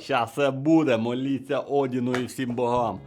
Щас все буде, моліться Одіну і всім богам.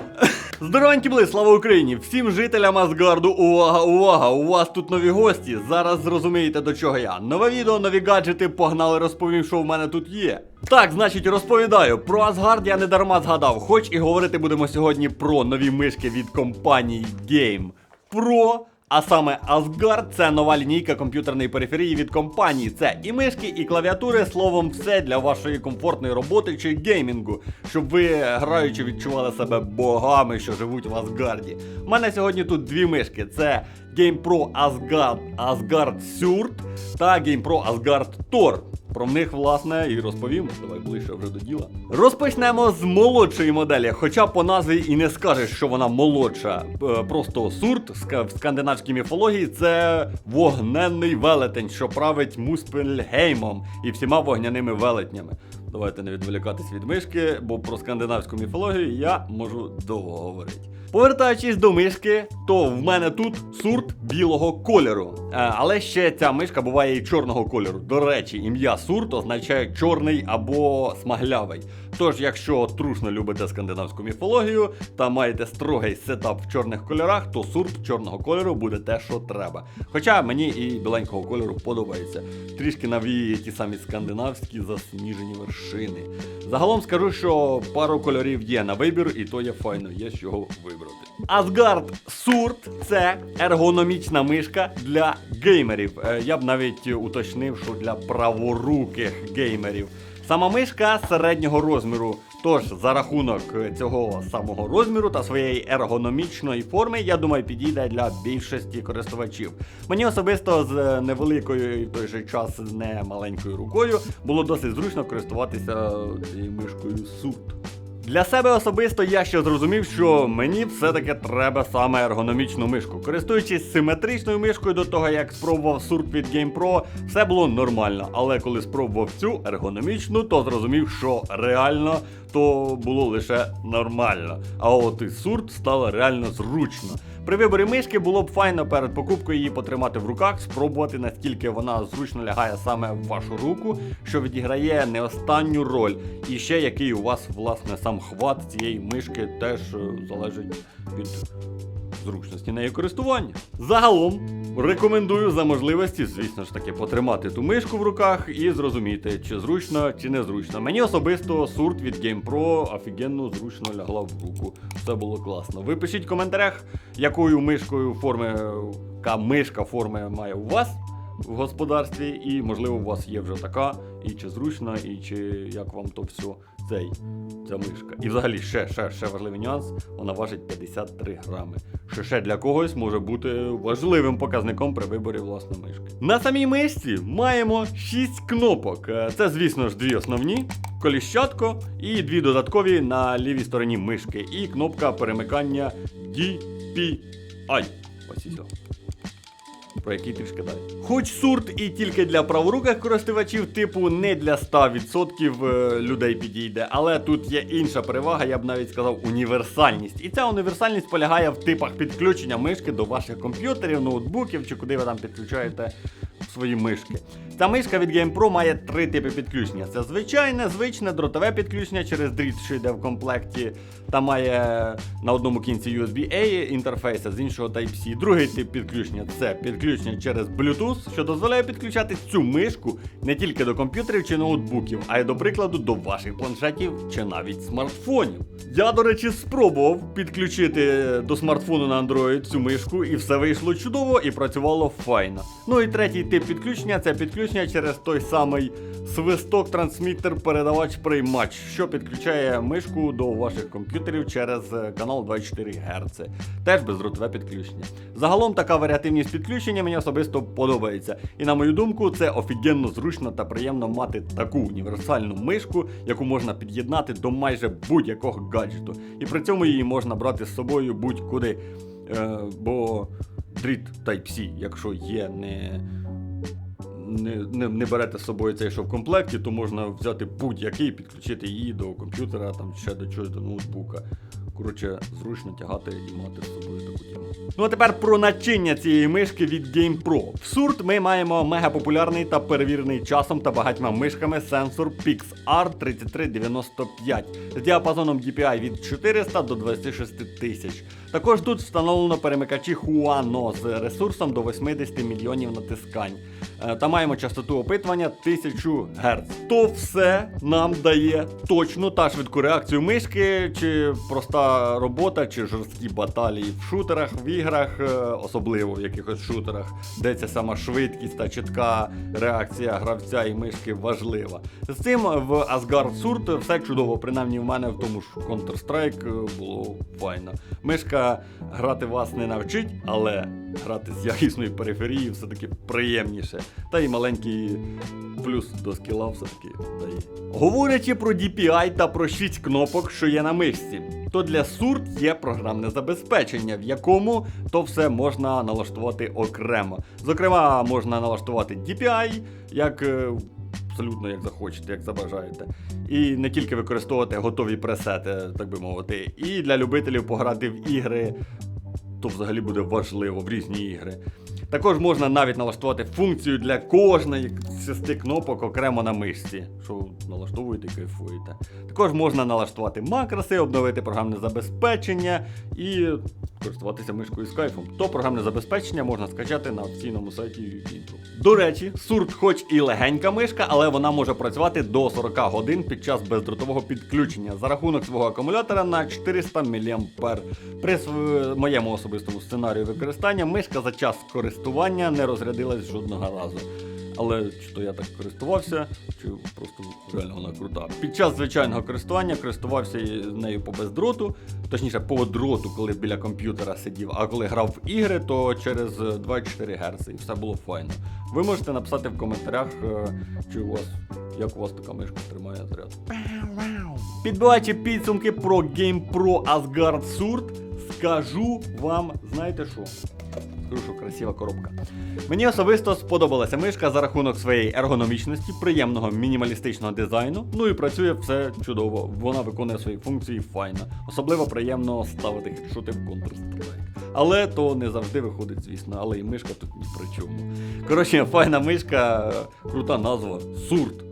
Здоровенькі були, слава Україні! Всім жителям Асгарду, увага, увага! У вас тут нові гості. Зараз зрозумієте до чого я. Нове відео, нові гаджети, погнали, розповім, що в мене тут є. Так, значить, розповідаю. Про Асгард я не дарма згадав, хоч і говорити будемо сьогодні про нові мишки від компанії Game Pro. А саме Asgard – це нова лінійка комп'ютерної периферії від компанії. Це і мишки, і клавіатури, словом, все для вашої комфортної роботи чи геймінгу, щоб ви граючи відчували себе богами, що живуть в Асгарді. У мене сьогодні тут дві мишки: це GamePro Asgard Asgard Surt та GamePro Asgard Tor. Про них, власне, і розповім. Давай ближче вже до діла. Розпочнемо з молодшої моделі, хоча по назві і не скажеш, що вона молодша. Е, Просто сурт в скандинавській міфології це вогненний велетень, що править Муспельгеймом і всіма вогняними велетнями. Давайте не відволікатись від мишки, бо про скандинавську міфологію я можу довго говорити. Повертаючись до мишки, то в мене тут сурт білого кольору. Е, але ще ця мишка буває і чорного кольору. До речі, ім'я сурт означає чорний або смаглявий. Тож, якщо трушно любите скандинавську міфологію та маєте строгий сетап в чорних кольорах, то сурт чорного кольору буде те, що треба. Хоча мені і біленького кольору подобається. Трішки навіює ті самі скандинавські засніжені вершини. Загалом скажу, що пару кольорів є на вибір, і то є файно, є з чого вибрати. Asgard Surт це ергономічна мишка для геймерів. Е, Я б навіть уточнив, що для праворуких геймерів. Сама мишка середнього розміру. Тож, за рахунок цього самого розміру та своєї ергономічної форми, я думаю, підійде для більшості користувачів. Мені особисто з невеликою і в той же час не маленькою рукою було досить зручно користуватися цією мишкою Сурт. Для себе особисто я ще зрозумів, що мені все-таки треба саме ергономічну мишку. Користуючись симетричною мишкою до того, як спробував сурт від GamePro, все було нормально. Але коли спробував цю ергономічну, то зрозумів, що реально то було лише нормально. А от і сурт стало реально зручно. При виборі мишки було б файно перед покупкою її потримати в руках, спробувати наскільки вона зручно лягає саме в вашу руку, що відіграє не останню роль. І ще який у вас власне сам хват цієї мишки теж е, залежить від зручності нею користування. Загалом рекомендую за можливості, звісно ж таки, потримати ту мишку в руках і зрозуміти, чи зручно, чи не зручно. Мені особисто сурт від GamePro офігенно зручно лягла в руку. Все було класно. Ви пишіть в коментарях, якою мишкою форми, яка мишка форми має у вас. В господарстві, і можливо у вас є вже така, і чи зручно, і чи як вам то все цей ця мишка. І взагалі ще, ще, ще важливий нюанс, вона важить 53 грами. Що ще для когось може бути важливим показником при виборі власне мишки. На самій мишці маємо 6 кнопок. Е, Це, звісно ж, дві основні. Коліщатко і дві додаткові на лівій стороні мишки. І кнопка перемикання DPI. Ось і все про який трішки далі. Хоч сурт і тільки для праворуких користувачів, типу не для 100% е, людей підійде, але тут є інша перевага, я б навіть сказав, універсальність. І ця універсальність полягає в типах підключення мишки до ваших комп'ютерів, ноутбуків чи куди ви там підключаєте свої мишки. Ця мишка від GamePro має три типи підключення: це звичайне, звичне дротове підключення через дріт, що йде в комплекті, та має на одному кінці USB-A інтерфейс, а з іншого Type-C. Другий тип підключення це підключення через Bluetooth, що дозволяє підключати цю мишку не тільки до комп'ютерів чи ноутбуків, а й до прикладу до ваших планшетів чи навіть смартфонів. Я, до речі, спробував підключити до смартфону на Android цю мишку, і все вийшло чудово і працювало файно. Ну і третій тип підключення це підключення через той самий свисток, трансмітер, передавач, приймач, що підключає мишку до ваших комп'ютерів через е, канал 24 Гц. Теж бездротове підключення. Загалом така варіативність підключення мені особисто подобається. І на мою думку, це офігенно зручно та приємно мати таку універсальну мишку, яку можна під'єднати до майже будь-якого гаджету. І при цьому її можна брати з собою будь-куди. Е, бо дріт Type-C, якщо є, не не, не, не берете з собою цей, що в комплекті, то можна взяти будь-який, підключити її до комп'ютера, там ще до чогось до ноутбука. Коротше, зручно тягати і мати з собою таку тему. Ну а тепер про начиння цієї мишки від GamePro. В Сурт ми маємо мегапопулярний та перевірений часом та багатьма мишками сенсор PixR 3395 з діапазоном DPI від 400 до 26 тисяч. Також тут встановлено перемикачі Huano з ресурсом до 80 мільйонів натискань. Е, Та маємо частоту опитування 1000 Гц. То все нам дає точну та швидку реакцію мишки, чи проста робота, чи жорсткі баталії в шутерах, в іграх, е, особливо в якихось шутерах, де ця сама швидкість та чітка реакція гравця і мишки важлива. З цим в Asgard Sword все чудово, принаймні в мене в тому ж Counter-Strike е, було файно. Мишка грати вас не навчить, але грати з якісною периферією все-таки приємніше. Та й маленький плюс до скіла все-таки дає. Говорячи про DPI та про 6 кнопок, що є на мишці, то для Сурт є програмне забезпечення, в якому то все можна налаштувати окремо. Зокрема, можна налаштувати DPI, як. Абсолютно як захочете, як забажаєте. І не тільки використовувати готові пресети, так би мовити, і для любителів пограти в ігри то взагалі буде важливо в різні ігри. Також можна навіть налаштувати функцію для кожної шести кнопок окремо на мишці, що налаштовуєте і кайфуєте. Також можна налаштувати макроси, обновити програмне забезпечення і користуватися мишкою з кайфом. То програмне забезпечення можна скачати на офіційному сайті Intro. До речі, Сурт хоч і легенька мишка, але вона може працювати до 40 годин під час бездротового підключення за рахунок свого акумулятора на 400 мА. При моєму особистому сценарію використання мишка за час користування не розрядилась жодного разу. Але чи то я так користувався, чи просто реально вона крута. Під час звичайного користування користувався нею по бездроту, точніше по дроту, коли біля комп'ютера сидів. А коли грав в ігри, то через 24 Гц і все було файно. Ви можете написати в коментарях, е, чи у вас як у вас така мишка тримає заряд. Підбиваючи підсумки про GamePro Asgard Sword, скажу вам, знаєте що? Скажу, красива коробка. Мені особисто сподобалася мишка за рахунок своєї ергономічності, приємного мінімалістичного дизайну. Ну і працює все чудово. Вона виконує свої функції файно. Особливо приємно ставити хедшоти в Counter-Strike. Але то не завжди виходить, звісно, але і мишка тут ні при чому. Коротше, файна мишка, крута назва, сурт.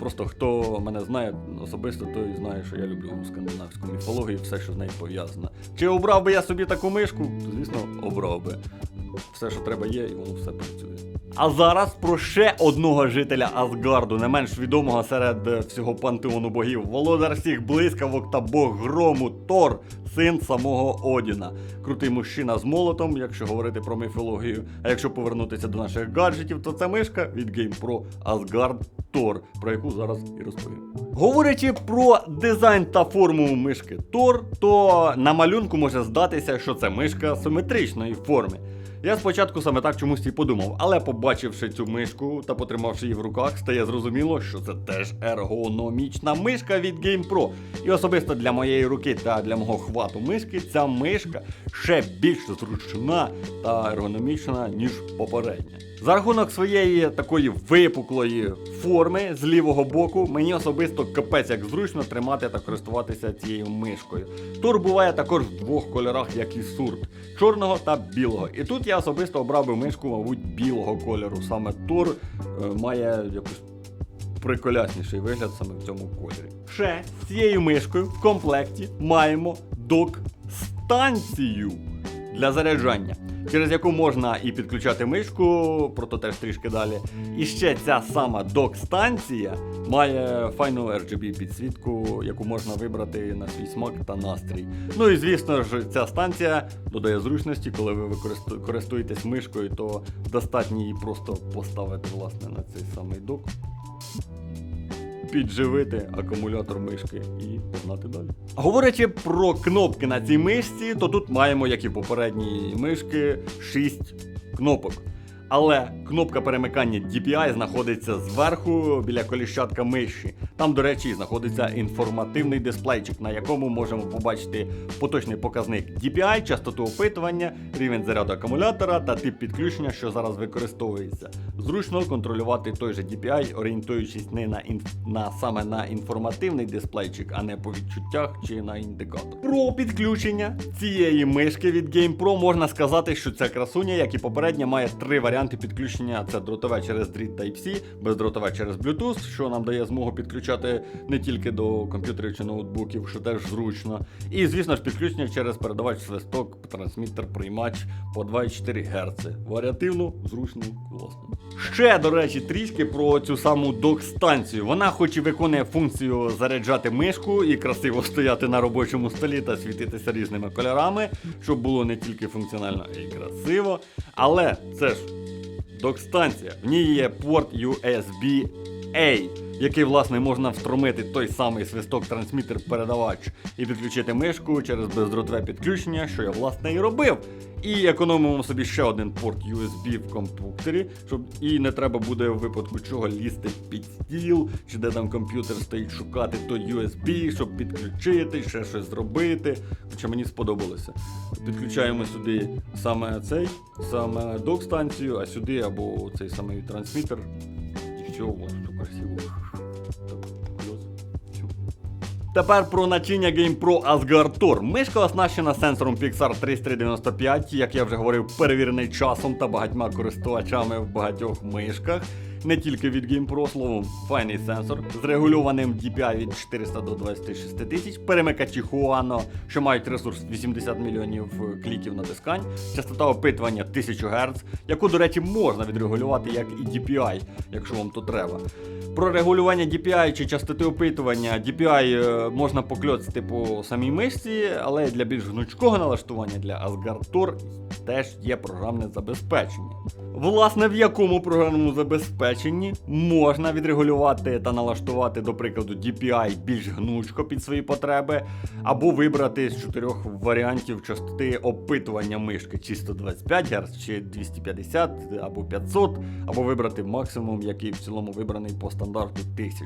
Просто хто мене знає особисто, той знає, що я люблю скандинавську міфологію все, що з нею пов'язано. Чи обрав би я собі таку мишку? Звісно, обрав би. Все, що треба, є, і воно все працює. А зараз про ще одного жителя Асгарду, не менш відомого серед е, всього пантеону богів, володар всіх блискавок та бог грому Тор, син самого Одіна. Крутий мужчина з молотом, якщо говорити про міфологію. А якщо повернутися до наших гаджетів, то це мишка від GamePro Asgard Thor, про яку зараз і розповім. Говорячи про дизайн та форму мишки Thor, то на малюнку може здатися, що це мишка симетричної форми. Я спочатку саме так чомусь і подумав, але побачивши цю мишку та потримавши її в руках, стає зрозуміло, що це теж ергономічна мишка від GamePro. І особисто для моєї руки та для мого хвату мишки ця мишка ще більш зручна та ергономічна, ніж попередня. За рахунок своєї такої випуклої форми з лівого боку, мені особисто капець як зручно тримати та користуватися цією мишкою. Тур буває також в двох кольорах, як і сурт чорного та білого. І тут я особисто обрав би мишку, мабуть, білого кольору. Саме тур е, має якось приколясніший вигляд саме в цьому кольорі. Ще з цією мишкою в комплекті маємо док-станцію для заряджання, через яку можна і підключати мишку, про то теж трішки далі. І ще ця сама док-станція має файну RGB підсвітку, яку можна вибрати на свій смак та настрій. Ну і звісно ж, ця станція додає зручності, коли ви користуєтесь мишкою, то достатньо її просто поставити власне на цей самий док. Підживити акумулятор мишки і погнати далі. Говорячи про кнопки на цій мишці, то тут маємо, як і попередні мишки, 6 кнопок. Але кнопка перемикання DPI знаходиться зверху біля коліщатка миші. Там, до речі, знаходиться інформативний дисплейчик, на якому можемо побачити поточний показник DPI, частоту опитування, рівень заряду акумулятора та тип підключення, що зараз використовується. Зручно контролювати той же DPI, орієнтуючись не на, інф... на саме на інформативний дисплейчик, а не по відчуттях чи на індикатор. Про підключення цієї мишки від GamePro можна сказати, що ця красуня, як і попередня, має три варіанти підключення: це дротове через дріт Type-C, бездротове через Bluetooth, що нам дає змогу підключати не тільки до комп'ютерів чи ноутбуків, що теж зручно. І, звісно ж, підключення через передавач свисток, трансмітер, приймач по 2,4 Гц. Варіативно, зручно, класно. Ще, до речі, трішки про цю саму док-станцію. Вона, хоч і виконує функцію заряджати мишку і красиво стояти на робочому столі та світитися різними кольорами, щоб було не тільки функціонально й красиво. Але це ж док-станція. В ній є порт USB-A, який, власне, можна встромити той самий свисток-трансмітер-передавач і підключити мишку через бездротове підключення, що я власне і робив. І економимо собі ще один порт USB в комп'ютері, щоб і не треба буде в випадку чого лізти під стіл, чи де там комп'ютер стоїть шукати той USB, щоб підключити, ще щось зробити. Хоча мені сподобалося. Підключаємо сюди саме цей, саме док-станцію, а сюди або цей самий трансмітер. Все, воно тут красиво. Тепер про начиння GamePro Asgard Tour. Мишка оснащена сенсором Pixar 3395, як я вже говорив, перевірений часом та багатьма користувачами в багатьох мишках. Не тільки від GamePro, словом, файний сенсор з регульованим DPI від 400 до 26 тисяч, перемикачі Huano, що мають ресурс 80 мільйонів кліків натискань, частота опитування 1000 Гц, яку, до речі, можна відрегулювати як і DPI, якщо вам то треба. Про регулювання DPI чи частоти опитування DPI е, можна покльоцати по самій мишці, але для більш гнучкого налаштування для Asgard Tour теж є програмне забезпечення. Власне, в якому програмному забезпеченні можна відрегулювати та налаштувати, до прикладу, DPI більш гнучко під свої потреби, або вибрати з чотирьох варіантів частоти опитування мишки, чи 125 Гц, чи 250, або 500, або вибрати максимум, який в цілому вибраний по стандарту 1000.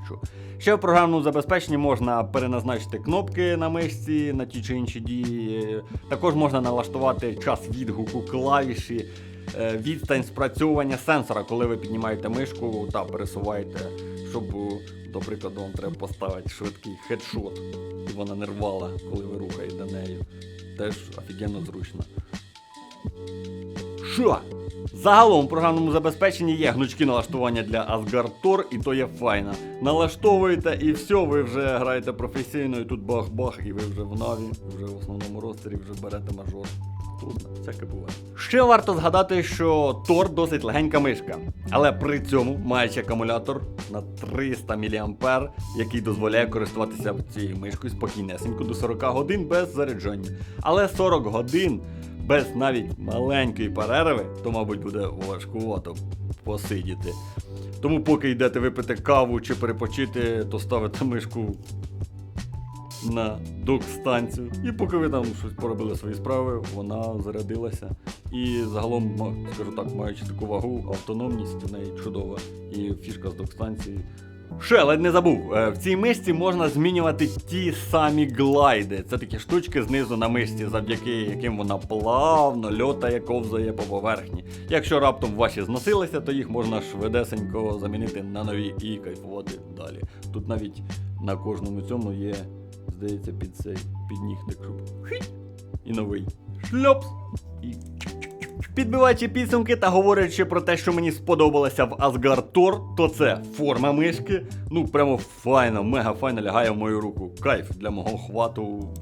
Ще в програмному забезпеченні можна переназначити кнопки на мишці на ті чи інші дії. Також можна налаштувати час відгуку клавіші, відстань спрацьовування сенсора, коли ви піднімаєте мишку та пересуваєте, щоб, е, до прикладу, вам треба поставити швидкий хедшот, і вона не рвала, коли ви рухаєте нею. Теж офігенно зручно. Що? Загалом в програмному забезпеченні є гнучкі налаштування для Asgard Tor, і то є файно. Налаштовуєте і все, ви вже граєте професійно, і тут бах-бах, і ви вже в наві, вже в основному ростері вже берете мажор. Трудно, всяке буває. Ще варто згадати, що Тор досить легенька мишка, але при цьому маючи акумулятор на 300 мА, який дозволяє користуватися цією мишкою спокійнесенько до 40 годин без заряджання. Але 40 годин без навіть маленької перерви, то, мабуть, буде важкувато посидіти. Тому, поки йдете випити каву чи перепочити, то ставите мишку на док-станцію. І поки ви там щось поробили свої справи, вона зарядилася. І загалом, скажу так, маючи таку вагу, автономність у неї чудова. І фішка з док-станції. Ще ледь не забув. е, В цій мишці можна змінювати ті самі глайди. Це такі штучки знизу на мишці, завдяки яким вона плавно льотає, ковзає по поверхні. Якщо раптом ваші зносилися, то їх можна швидесенько замінити на нові і кайфувати далі. Тут навіть на кожному цьому є, здається, під цей під нігтик, щоб хить, і новий шльопс. І Підбиваючи підсумки та говорячи про те, що мені сподобалося в Asgard Tor, то це форма мишки. Ну прямо файно, мега файно лягає в мою руку. Кайф для мого хвату.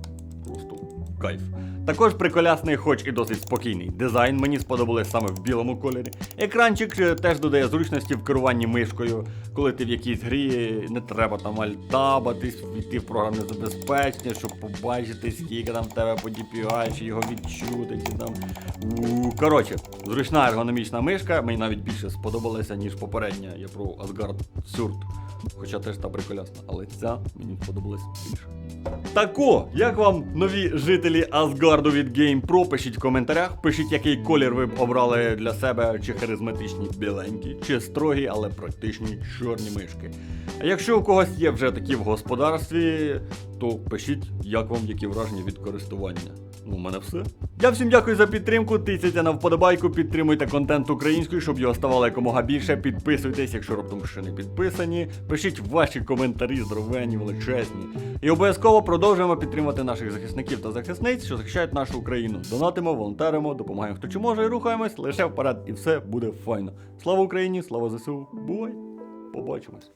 Просто кайф. Також приколясний, хоч і досить спокійний. Дизайн мені сподобалось саме в білому кольорі. Екранчик е, теж додає зручності в керуванні мишкою, коли ти в якійсь грі не треба там альтабатись, війти в програмне забезпечення, щоб побачити, скільки там тебе по DPI, його відчути, чи там. Коротше, зручна ергономічна мишка, мені навіть більше сподобалася, ніж попередня. Я про Asgard Surd Хоча теж та приколясна, але ця мені сподобалась більше. Тако, як вам нові жителі Асгарду від GamePro? Пишіть в коментарях, пишіть, який колір ви б обрали для себе, чи харизматичні біленькі, чи строгі, але практичні чорні мишки. А якщо у когось є вже такі в господарстві, то пишіть, як вам які враження від користування. Ну, у мене все. Я всім дякую за підтримку. Тицяйте на вподобайку, підтримуйте контент українською, щоб його ставало якомога більше. Підписуйтесь, якщо раптом ще не підписані. Пишіть ваші коментарі, здоровенні, величезні. І обов'язково продовжуємо підтримувати наших захисників та захисниць, що захищають нашу Україну. Донатимо, волонтеримо, допомагаємо хто чи може і рухаємось лише вперед, і все буде файно. Слава Україні, слава ЗСУ. Бувай! Побачимось.